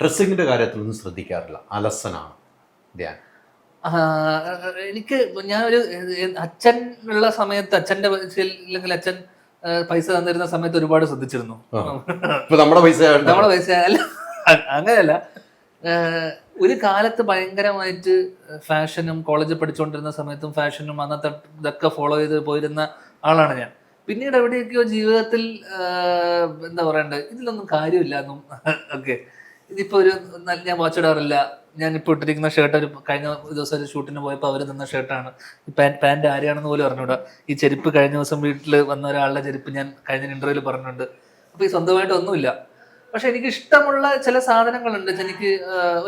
ഡ്രസ്സിങ്ങിന്റെ കാര്യത്തിലൊന്നും ശ്രദ്ധിക്കാറില്ല. അലസനാണ് ധ്യാൻ. എനിക്ക് ഞാനൊരു അച്ഛൻ ഉള്ള സമയത്ത് അച്ഛന്റെ അല്ലെങ്കിൽ അച്ഛൻ പൈസ തന്നിരുന്ന സമയത്ത് ഒരുപാട് ശ്രദ്ധിച്ചിരുന്നു. നമ്മുടെ പൈസ നമ്മുടെ പൈസ അല്ല അങ്ങനെയല്ല. ഒരു കാലത്ത് ഭയങ്കരമായിട്ട് ഫാഷനും കോളേജിൽ പഠിച്ചുകൊണ്ടിരുന്ന സമയത്തും ഫാഷനും അന്നത്തെ ഇതൊക്കെ ഫോളോ ചെയ്ത് പോയിരുന്ന ആളാണ് ഞാൻ. പിന്നീട് എവിടെയൊക്കെയോ ജീവിതത്തിൽ എന്താ പറയണ്ടേ ഇതിലൊന്നും കാര്യമില്ല എന്നും ഒക്കെ. ഇതിപ്പോ ഒരു ഞാൻ വാച്ച് ഇടാറില്ല. ഞാൻ ഇപ്പൊ ഇട്ടിരിക്കുന്ന ഷർട്ട് ഒരു കഴിഞ്ഞ ദിവസം ഒരു ഷൂട്ടിന് പോയപ്പോൾ അവർ നിന്ന ഷർട്ടാണ് പാന്റ് പാന്റ് ആരെയാണെന്ന് പോലും അറിഞ്ഞൂടാ. ഈ ചെരുപ്പ് കഴിഞ്ഞ ദിവസം വീട്ടിൽ വന്ന ഒരാളുടെ ചെരുപ്പ് ഞാൻ കഴിഞ്ഞ ഇന്റർവ്യൂവിൽ പറഞ്ഞിട്ടുണ്ട്. അപ്പോൾ ഈ സ്വന്തമായിട്ട് ഒന്നുമില്ല. പക്ഷെ എനിക്ക് ഇഷ്ടമുള്ള ചില സാധനങ്ങളുണ്ട്. എനിക്ക്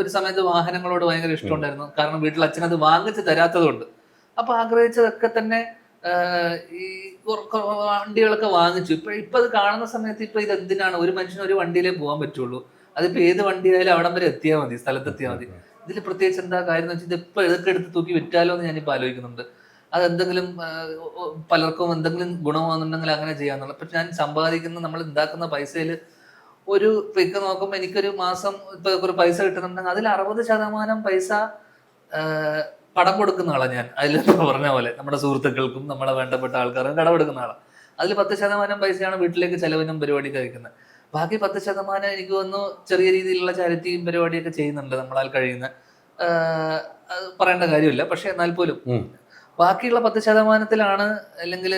ഒരു സമയത്ത് വാഹനങ്ങളോട് ഭയങ്കര ഇഷ്ടമുണ്ടായിരുന്നു കാരണം വീട്ടിൽ അച്ഛൻ അത് വാങ്ങിച്ച് തരാത്തതുകൊണ്ട്. അപ്പൊ ആഗ്രഹിച്ചതൊക്കെ തന്നെ ഈ വണ്ടികളൊക്കെ വാങ്ങിച്ചു. ഇപ്പൊ ഇപ്പൊ അത് കാണുന്ന സമയത്ത് ഇപ്പൊ ഇത് എന്തിനാണ് ഒരു മനുഷ്യന് ഒരു വണ്ടിയിലേ പോകാൻ പറ്റുള്ളൂ. അതിപ്പോ ഏത് വണ്ടിയായാലും അവിടം വരെ എത്തിയാൽ മതി സ്ഥലത്തെത്തിയാൽ മതി. ഇതിൽ പ്രത്യേകിച്ച് എന്താ കാര്യം എന്ന് വെച്ചാൽ ഇതിപ്പോ ഇതൊക്കെ എടുത്ത് തൂക്കി വിറ്റാലോ എന്ന് ഞാനിപ്പോ ആലോചിക്കുന്നുണ്ട്. അത് എന്തെങ്കിലും പലർക്കും എന്തെങ്കിലും ഗുണമാണെന്നുണ്ടെങ്കിൽ അങ്ങനെ ചെയ്യാന്നുള്ളത്. അപ്പൊ ഞാൻ സമ്പാദിക്കുന്ന നമ്മൾ ഉണ്ടാക്കുന്ന പൈസയിൽ ഒരു ഇപ്പൊ നോക്കുമ്പോൾ എനിക്കൊരു മാസം ഇപ്പൊ ഒരു പൈസ കിട്ടുന്നുണ്ടെങ്കിൽ അതിൽ അറുപത് ശതമാനം പൈസ പടം കൊടുക്കുന്ന ആളാണ് ഞാൻ. അതിൽ പറഞ്ഞ പോലെ നമ്മുടെ സുഹൃത്തുക്കൾക്കും നമ്മളെ വേണ്ടപ്പെട്ട ആൾക്കാർക്കും കടമെടുക്കുന്ന ആളാണ് അതിൽ പത്ത് ശതമാനം പൈസയാണ് വീട്ടിലേക്ക് ചെലവിനും പരിപാടി അയക്കുന്നത് ബാക്കി പത്ത് ശതമാനം എനിക്ക് തോന്നുന്നു ചെറിയ രീതിയിലുള്ള ചാരിറ്റിയും പരിപാടിയൊക്കെ ചെയ്യുന്നുണ്ട് നമ്മളാൽ കഴിയുന്ന. പറയേണ്ട കാര്യമില്ല. പക്ഷെ എന്നാൽ പോലും. ബാക്കിയുള്ള പത്ത് ശതമാനത്തിലാണ് അല്ലെങ്കിൽ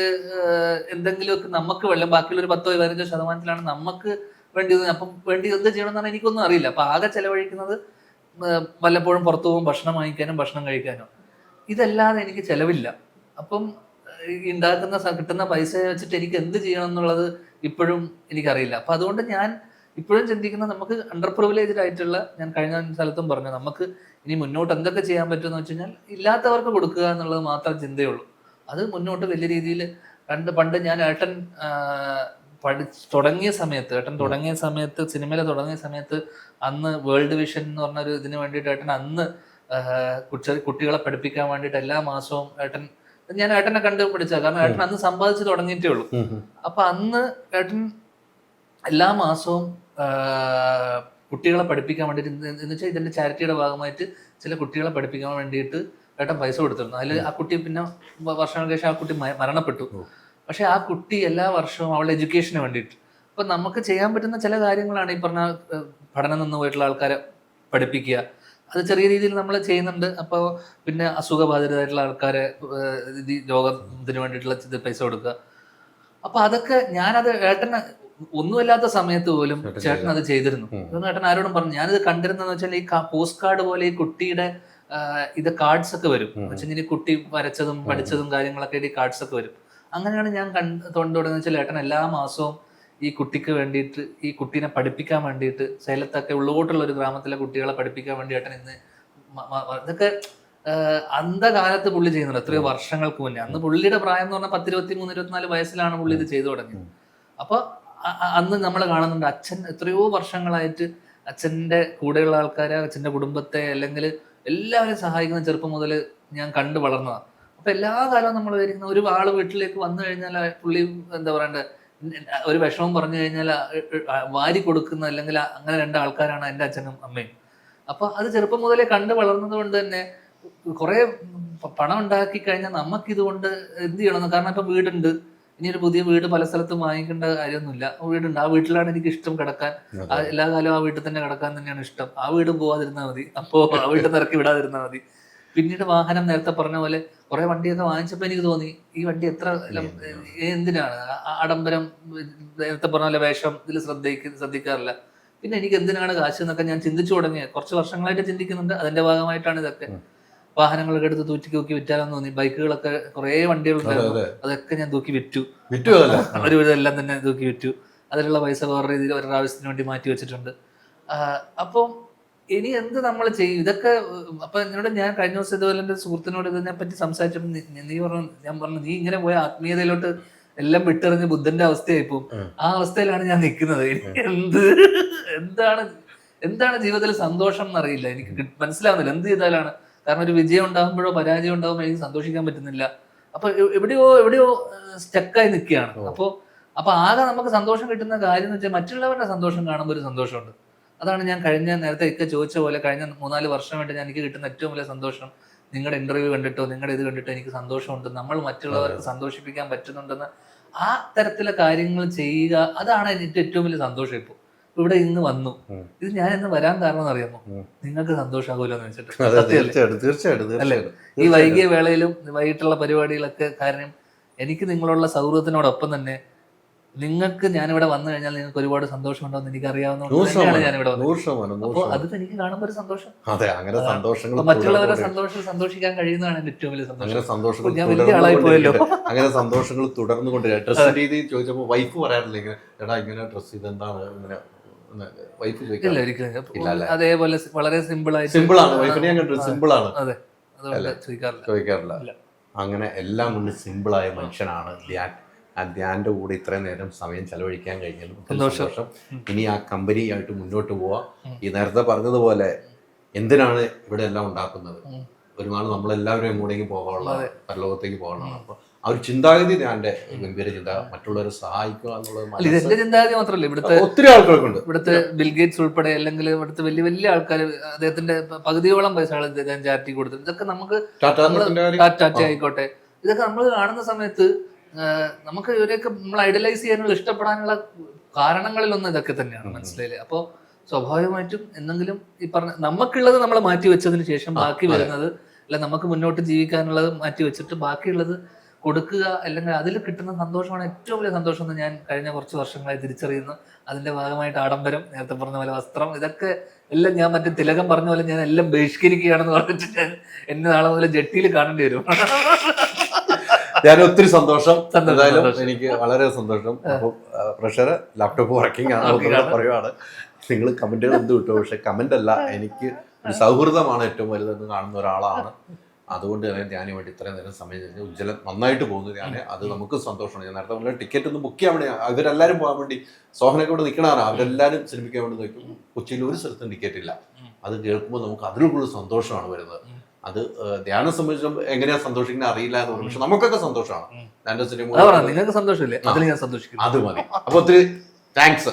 എന്തെങ്കിലുമൊക്കെ നമുക്ക് വെള്ളം ബാക്കിയുള്ള ഒരു പത്തോ പതിനഞ്ചോ ശതമാനത്തിലാണ് നമുക്ക് വേണ്ടി അപ്പം വേണ്ടി എന്ത് ചെയ്യണമെന്നാണ് എനിക്കൊന്നും അറിയില്ല. അപ്പൊ ആകെ ചെലവഴിക്കുന്നത് വല്ലപ്പോഴും പുറത്തു പോകും ഭക്ഷണം വാങ്ങിക്കാനും ഭക്ഷണം കഴിക്കാനും. ഇതല്ലാതെ എനിക്ക് ചെലവില്ല. അപ്പം ഉണ്ടാക്കുന്ന കിട്ടുന്ന പൈസ വെച്ചിട്ട് എനിക്ക് എന്ത് ചെയ്യണം എന്നുള്ളത് ഇപ്പോഴും എനിക്കറിയില്ല. അപ്പൊ അതുകൊണ്ട് ഞാൻ ഇപ്പോഴും ചിന്തിക്കുന്ന നമുക്ക് അണ്ടർ പ്രിവിലേജ്ഡ് ആയിട്ടുള്ള ഞാൻ കഴിഞ്ഞ സ്ഥലത്തും പറഞ്ഞു നമുക്ക് ഇനി മുന്നോട്ട് എന്തൊക്കെ ചെയ്യാൻ പറ്റുമെന്ന് വെച്ച് കഴിഞ്ഞാൽ ഇല്ലാത്തവർക്ക് കൊടുക്കുക എന്നുള്ളത് മാത്രം ചിന്തയുള്ളൂ. അത് മുന്നോട്ട് വലിയ രീതിയിൽ പണ്ട് പണ്ട് ഞാൻ ഏട്ടൻ പഠി തുടങ്ങിയ സമയത്ത് ഏട്ടൻ തുടങ്ങിയ സമയത്ത് സിനിമയിലെ തുടങ്ങിയ സമയത്ത് അന്ന് വേൾഡ് വിഷൻ എന്ന് പറഞ്ഞൊരു ഇതിന് വേണ്ടിയിട്ട് ഏട്ടൻ അന്ന് കുട്ടികളെ പഠിപ്പിക്കാൻ വേണ്ടിയിട്ട് എല്ലാ മാസവും ഏട്ടൻ ഞാൻ ഏട്ടനെ കണ്ട് പിടിച്ച കാരണം ഏട്ടൻ അന്ന് സമ്പാദിച്ച് തുടങ്ങിയിട്ടേ ഉള്ളൂ. അപ്പൊ അന്ന് ഏട്ടൻ എല്ലാ മാസവും കുട്ടികളെ പഠിപ്പിക്കാൻ വേണ്ടിയിട്ട് എന്ന് വെച്ചാൽ ഇതിന്റെ ചാരിറ്റിയുടെ ഭാഗമായിട്ട് ചില കുട്ടികളെ പഠിപ്പിക്കാൻ വേണ്ടിയിട്ട് ഏട്ടൻ പൈസ കൊടുത്തിരുന്നു. അതിൽ ആ കുട്ടി പിന്നെ വർഷങ്ങൾക്ക് ശേഷം ആ കുട്ടി മരണപ്പെട്ടു. പക്ഷെ ആ കുട്ടി എല്ലാ വർഷവും അവളുടെ എഡ്യൂക്കേഷന് വേണ്ടിയിട്ട്. അപ്പൊ നമുക്ക് ചെയ്യാൻ പറ്റുന്ന ചില കാര്യങ്ങളാണ് ഈ പറഞ്ഞ പഠനം നിന്ന് പോയിട്ടുള്ള ആൾക്കാരെ പഠിപ്പിക്കുക. അത് ചെറിയ രീതിയിൽ നമ്മൾ ചെയ്യുന്നുണ്ട്. അപ്പോൾ പിന്നെ അസുഖബാധിതരായിട്ടുള്ള ആൾക്കാരെ രോഗത്തിന് വേണ്ടിയിട്ടുള്ള പൈസ കൊടുക്കുക. അപ്പൊ അതൊക്കെ ഞാനത് ഏട്ടന് ഒന്നുമില്ലാത്ത സമയത്ത് പോലും ചേട്ടൻ അത് ചെയ്തിരുന്നു. ഇതൊന്നും ഏട്ടൻ ആരോടും പറഞ്ഞു. ഞാനിത് കണ്ടിരുന്നെന്ന് വെച്ചാൽ ഈ പോസ്റ്റ് കാർഡ് പോലെ ഈ കുട്ടിയുടെ ഇത് കാർഡ്സ് ഒക്കെ വരും. വെച്ചാൽ കുട്ടി വരച്ചതും പഠിച്ചതും കാര്യങ്ങളൊക്കെ ഈ കാർഡ്സ് ഒക്കെ വരും. അങ്ങനെയാണ് ഞാൻ കണ്ട് തൊണ്ടോടെന്ന് വെച്ചാൽ ഏട്ടൻ എല്ലാ മാസവും ഈ കുട്ടിക്ക് വേണ്ടിയിട്ട് ഈ കുട്ടീനെ പഠിപ്പിക്കാൻ വേണ്ടിയിട്ട് സേലത്തൊക്കെ ഉള്ളോട്ടുള്ള ഒരു ഗ്രാമത്തിലെ കുട്ടികളെ പഠിപ്പിക്കാൻ വേണ്ടിയിട്ട് ഇന്ന് ഇതൊക്കെ അന്ധകാലത്ത് പുള്ളി ചെയ്യുന്നുണ്ട്. എത്രയോ വർഷങ്ങൾക്ക് മുന്നേ. അന്ന് പുള്ളിയുടെ പ്രായം എന്ന് പറഞ്ഞാൽ പത്തിരുപത്തി മൂന്ന് ഇരുപത്തിനാല് വയസ്സിലാണ് പുള്ളി ഇത് ചെയ്തു തുടങ്ങിയത്. അപ്പൊ അ- അ- അന്ന് നമ്മൾ കാണുന്നുണ്ട് അച്ഛൻ എത്രയോ വർഷങ്ങളായിട്ട് അച്ഛന്റെ കൂടെയുള്ള ആൾക്കാരെ അച്ഛന്റെ കുടുംബത്തെ അല്ലെങ്കിൽ എല്ലാവരെയും സഹായിക്കുന്ന ചെറുപ്പം മുതൽ ഞാൻ കണ്ടു വളർന്നതാണ് അപ്പൊ എല്ലാ കാലവും നമ്മൾ വിചാരിക്കുന്ന ഒരു ആൾ വീട്ടിലേക്ക് വന്നു കഴിഞ്ഞാൽ പുള്ളി എന്താ പറയണ്ടേ ഒരു വിഷമം പറഞ്ഞു കഴിഞ്ഞാൽ വാരി കൊടുക്കുന്ന അല്ലെങ്കിൽ അങ്ങനെ രണ്ട് ആൾക്കാരാണ് എന്റെ അച്ഛനും അമ്മയും. അപ്പൊ അത് ചെറുപ്പം മുതലേ കണ്ടു വളർന്നത് കൊണ്ട് തന്നെ കുറെ പണം ഉണ്ടാക്കി കഴിഞ്ഞാൽ നമുക്ക് ഇതുകൊണ്ട് എന്ത് ചെയ്യണമെന്ന് കാരണം ഇപ്പൊ വീടുണ്ട്. ഇനി ഒരു പുതിയ വീട് പല സ്ഥലത്തും വാങ്ങിക്കേണ്ട കാര്യമൊന്നുമില്ല. വീടുണ്ട്. ആ വീട്ടിലാണ് എനിക്ക് ഇഷ്ടം കിടക്കാൻ. എല്ലാ കാലവും ആ വീട്ടിൽ തന്നെ കിടക്കാൻ തന്നെയാണ് ഇഷ്ടം. ആ വീട് പോവാതിരുന്നാൽ മതി. അപ്പോ ആ വീട്ടിൽ നിന്ന് ഇറക്കി വിടാതിരുന്നാൽ മതി. പിന്നീട് വാഹനം നേരത്തെ പറഞ്ഞ പോലെ കുറെ വണ്ടിയൊക്കെ വാങ്ങിച്ചപ്പോ എനിക്ക് തോന്നി ഈ വണ്ടി എത്ര എന്തിനാണ്? ആഡംബരം നേരത്തെ പറഞ്ഞ പോലെ വേഷം ഇതിൽ ശ്രദ്ധിക്ക ശ്രദ്ധിക്കാറില്ല. പിന്നെ എനിക്ക് എന്തിനാണ് കാശ് എന്നൊക്കെ ഞാൻ ചിന്തിച്ചു തുടങ്ങിയത് കുറച്ച് വർഷങ്ങളായിട്ട് ചിന്തിക്കുന്നുണ്ട്. അതിന്റെ ഭാഗമായിട്ടാണ് ഇതൊക്കെ. വാഹനങ്ങളൊക്കെ എടുത്ത് തൂക്കി തൂക്കി വിറ്റാലെന്ന് തോന്നി. ബൈക്കുകളൊക്കെ കുറെ വണ്ടികളുണ്ടായിരുന്നു അതെ അതൊക്കെ ഞാൻ തൂക്കി വിറ്റു. വിറ്റു അതല്ല? ഒരു വിധമെല്ലാം തന്നെ തൂക്കി വിറ്റു. അതിലുള്ള പൈസ വേറെ രീതിയിൽ ഒരു ആവശ്യത്തിന് വേണ്ടി മാറ്റി വെച്ചിട്ടുണ്ട്. അപ്പം ഇനി എന്ത് നമ്മൾ ചെയ്യും? ഇതൊക്കെ അപ്പൊ എന്നോട് ഞാൻ കഴിഞ്ഞ ദിവസം ഇതുപോലെ എന്റെ സുഹൃത്തിനോട് ഇതിനെ പറ്റി സംസാരിച്ചപ്പോൾ നീ- പറഞ്ഞു ഞാൻ പറഞ്ഞു നീ ഇങ്ങനെ പോയ ആത്മീയതയിലോട്ട് എല്ലാം വിട്ടെറിഞ്ഞ് ബുദ്ധന്റെ അവസ്ഥയായി പോകും ആ അവസ്ഥയിലാണ് ഞാൻ നിൽക്കുന്നത്. എന്ത് എന്താണ് എന്താണ് ജീവിതത്തിൽ സന്തോഷം എന്നറിയില്ല. എനിക്ക് മനസ്സിലാവുന്നില്ല. എന്ത് ചെയ്താലാണ്? കാരണം ഒരു വിജയം ഉണ്ടാകുമ്പോഴോ പരാജയം ഉണ്ടാകുമ്പോഴോ എനിക്ക് സന്തോഷിക്കാൻ പറ്റുന്നില്ല. അപ്പൊ എവിടെയോ എവിടെയോ സ്റ്റക്കായി നിൽക്കുകയാണ്. അപ്പോൾ അപ്പോ അപ്പൊ ആകെ നമുക്ക് സന്തോഷം കിട്ടുന്ന കാര്യം എന്ന് വെച്ചാൽ മറ്റുള്ളവരുടെ സന്തോഷം കാണുമ്പോൾ ഒരു സന്തോഷമുണ്ട്. അതാണ് ഞാൻ കഴിഞ്ഞ നേരത്തെ ഒക്കെ ചോദിച്ച പോലെ കഴിഞ്ഞ മൂന്നാൽ വർഷമായിട്ട് ഞാൻ എനിക്ക് കിട്ടുന്ന ഏറ്റവും വലിയ സന്തോഷം. നിങ്ങളുടെ ഇന്റർവ്യൂ കണ്ടിട്ടോ നിങ്ങളുടെ ഇത് കണ്ടിട്ടോ എനിക്ക് സന്തോഷമുണ്ട്. നമ്മൾ മറ്റുള്ളവർക്ക് സന്തോഷിപ്പിക്കാൻ പറ്റുന്നുണ്ടെന്ന് ആ തരത്തിലെ കാര്യങ്ങൾ ചെയ്യുക അതാണ് എനിക്ക് ഏറ്റവും വലിയ സന്തോഷം ഇപ്പോൾ ഇവിടെ ഇന്ന് വന്നു. ഇത് ഞാൻ ഇന്ന് വരാൻ കാരണം അറിയാമോ? നിങ്ങൾക്ക് സന്തോഷമാകുമല്ലോ എന്ന് വെച്ചിട്ട്. അല്ലേ? ഈ വൈകിയ വേളയിലും വൈകിട്ടുള്ള പരിപാടികളൊക്കെ കാരണം എനിക്ക് നിങ്ങളുള്ള സൗഹൃദത്തിനോടൊപ്പം തന്നെ നിങ്ങൾക്ക് ഞാനിവിടെ വന്നു കഴിഞ്ഞാൽ നിങ്ങൾക്ക് ഒരുപാട് സന്തോഷമുണ്ടോന്ന് എനിക്കറിയാവുന്ന ഞാനിവിടെ അപ്പോൾ അത് എനിക്ക് കാണുമ്പോൾ ഒരു സന്തോഷം. അതെ അങ്ങനെ സന്തോഷങ്ങൾ മറ്റുള്ളവരുടെ മറ്റുള്ളവരെ സന്തോഷം സന്തോഷിക്കാൻ കഴിയുന്നതാണ് ഏറ്റവും വലിയ സന്തോഷം. സന്തോഷങ്ങൾ ഞാൻ വലിയ ആളായി പോയല്ലോ. അങ്ങനെ സന്തോഷങ്ങൾ തുടർന്നു കൊണ്ട് ഡ്രസ് രീതി ചോദിച്ചപ്പോൾ വൈഫ് പറയാറില്ല ഇങ്ങനെ എടാ ഇങ്ങനെ ഡ്രസ് ചെയ്താന്താണ് ഇങ്ങനെ വൈഫ് ചോദിക്കില്ല ഒരിക്കലും. അതേപോലെ വളരെ സിമ്പിൾ ആയിട്ട് സിമ്പിൾ ആണ്. വൈഫിനെ ഞാൻ കണ്ടു സിമ്പിൾ ആണ്. അതെ. ചോദിക്കാറില്ല. ചോദിക്കാറില്ല. അങ്ങനെ എല്ലാം കൊണ്ട് ആയ മനുഷ്യനാണ് ധ്യാൻ ആ കൂടെ ഇത്രയും നേരം സമയം ചെലവഴിക്കാൻ കഴിഞ്ഞാലും സന്തോഷം. ഇനി ആ കമ്പനിയായിട്ട് മുന്നോട്ട് പോവാ. ഈ നേരത്തെ പറഞ്ഞതുപോലെ എന്തിനാണ് ഇവിടെ എല്ലാം ഉണ്ടാക്കുന്നത്? ഒരുപാട് നമ്മളെല്ലാവരും എങ്ങോട്ടേക്ക് പോകാനുള്ള പരലോകത്തേക്ക് പോകാനുള്ള അപ്പൊ ആ ഒരു ചിന്താഗതി ധ്യാന്റെ ഗംഭീര ചിന്ത മറ്റുള്ളവരെ സഹായിക്കുക എന്നുള്ളത് അല്ല ഇത് മനസ്സ് എന്റെ ചിന്താഗതി മാത്രമല്ല. ഇവിടുത്തെ ഒത്തിരി ആൾക്കാർക്കുണ്ട്. ഇവിടുത്തെ ബിൽഗേറ്റ്സ് ഉൾപ്പെടെ അല്ലെങ്കിൽ ഇവിടുത്തെ വലിയ വലിയ ആൾക്കാർ അദ്ദേഹത്തിന്റെ പകുതിയോളം പൈസകൾ ചാരിറ്റി കൊടുത്തത് ഇതൊക്കെ നമുക്ക് ടാറ്റാ ആയിക്കോട്ടെ. ഇതൊക്കെ നമ്മൾ കാണുന്ന സമയത്ത് നമുക്ക് ഇവരെയൊക്കെ നമ്മൾ ഐഡലൈസ് ചെയ്യാനുള്ള ഇഷ്ടപ്പെടാനുള്ള കാരണങ്ങളിലൊന്നും ഇതൊക്കെ തന്നെയാണ്. മനസ്സിലായില്ലേ? അപ്പോൾ സ്വാഭാവികമായിട്ടും എന്തെങ്കിലും ഈ പറഞ്ഞ നമുക്കുള്ളത് നമ്മൾ മാറ്റി വെച്ചതിന് ശേഷം ബാക്കി വരുന്നത് അല്ല നമുക്ക് മുന്നോട്ട് ജീവിക്കാനുള്ളത് മാറ്റി വെച്ചിട്ട് ബാക്കിയുള്ളത് കൊടുക്കുക അല്ലെങ്കിൽ അതിൽ കിട്ടുന്ന സന്തോഷമാണ് ഏറ്റവും വലിയ സന്തോഷം എന്ന് ഞാൻ കഴിഞ്ഞ കുറച്ച് വർഷങ്ങളായി തിരിച്ചറിയുന്നു. അതിന്റെ ഭാഗമായിട്ട് ആഡംബരം നേരത്തെ പറഞ്ഞ പോലെ വസ്ത്രം ഇതൊക്കെ എല്ലാം ഞാൻ മറ്റേ തിലകം പറഞ്ഞ പോലെ ഞാൻ എല്ലാം ബഹിഷ്കരിക്കുകയാണെന്ന് പറഞ്ഞിട്ട് ഞാൻ എന്നെ നാളെ മുതൽ ജട്ടിയിൽ കാണേണ്ടി വരും. ഞാൻ ഒത്തിരി സന്തോഷം എന്തായാലും എനിക്ക് വളരെ സന്തോഷം. അപ്പം പ്രഷർ ലാപ്ടോപ്പ് വർക്കിംഗ് ആണ് പറയുവാണ്. നിങ്ങൾ കമന്റുകൾ എന്ത് കിട്ടും പക്ഷെ കമന്റ് അല്ല എനിക്ക് ഒരു സൗഹൃദമാണ് ഏറ്റവും വലുതെന്ന് കാണുന്ന ഒരാളാണ്. അതുകൊണ്ട് തന്നെ ധ്യാന വേണ്ടി ഇത്രയും നേരം സമയം കഴിഞ്ഞ് ഉജ്ജ്വലം നന്നായിട്ട് പോകുന്നു ഞാൻ അത് നമുക്ക് സന്തോഷമാണ്. ഞാൻ നേരത്തെ പറഞ്ഞ ടിക്കറ്റ് ഒന്ന് ബുക്ക് ചെയ്യാൻ വേണ്ടി അവരെല്ലാവരും പോകാൻ വേണ്ടി സോഹനൊക്കെ ഇവിടെ നിൽക്കണതാണ്. അവരെല്ലാവരും സിനിമയ്ക്ക് വേണ്ടി നോക്കും. കൊച്ചിയിൽ ഒരു സ്ഥലത്തും ടിക്കറ്റ് ഇല്ല. അത് കേൾക്കുമ്പോൾ നമുക്ക് അതിൽ കൂടുതൽ സന്തോഷമാണ് വരുന്നത്. അത് ധ്യാനം സംബന്ധിച്ച് എങ്ങനെയാ സന്തോഷിക്കുന്നത് അറിയില്ല എന്ന് പറഞ്ഞു. പക്ഷെ നമുക്കൊക്കെ സന്തോഷമാണ്. നിങ്ങൾക്ക് സന്തോഷമില്ലേ? അതിൽ ഞാൻ സന്തോഷിക്കുന്നു. അത് മതി. അപ്പൊ ഒത്തിരി thanks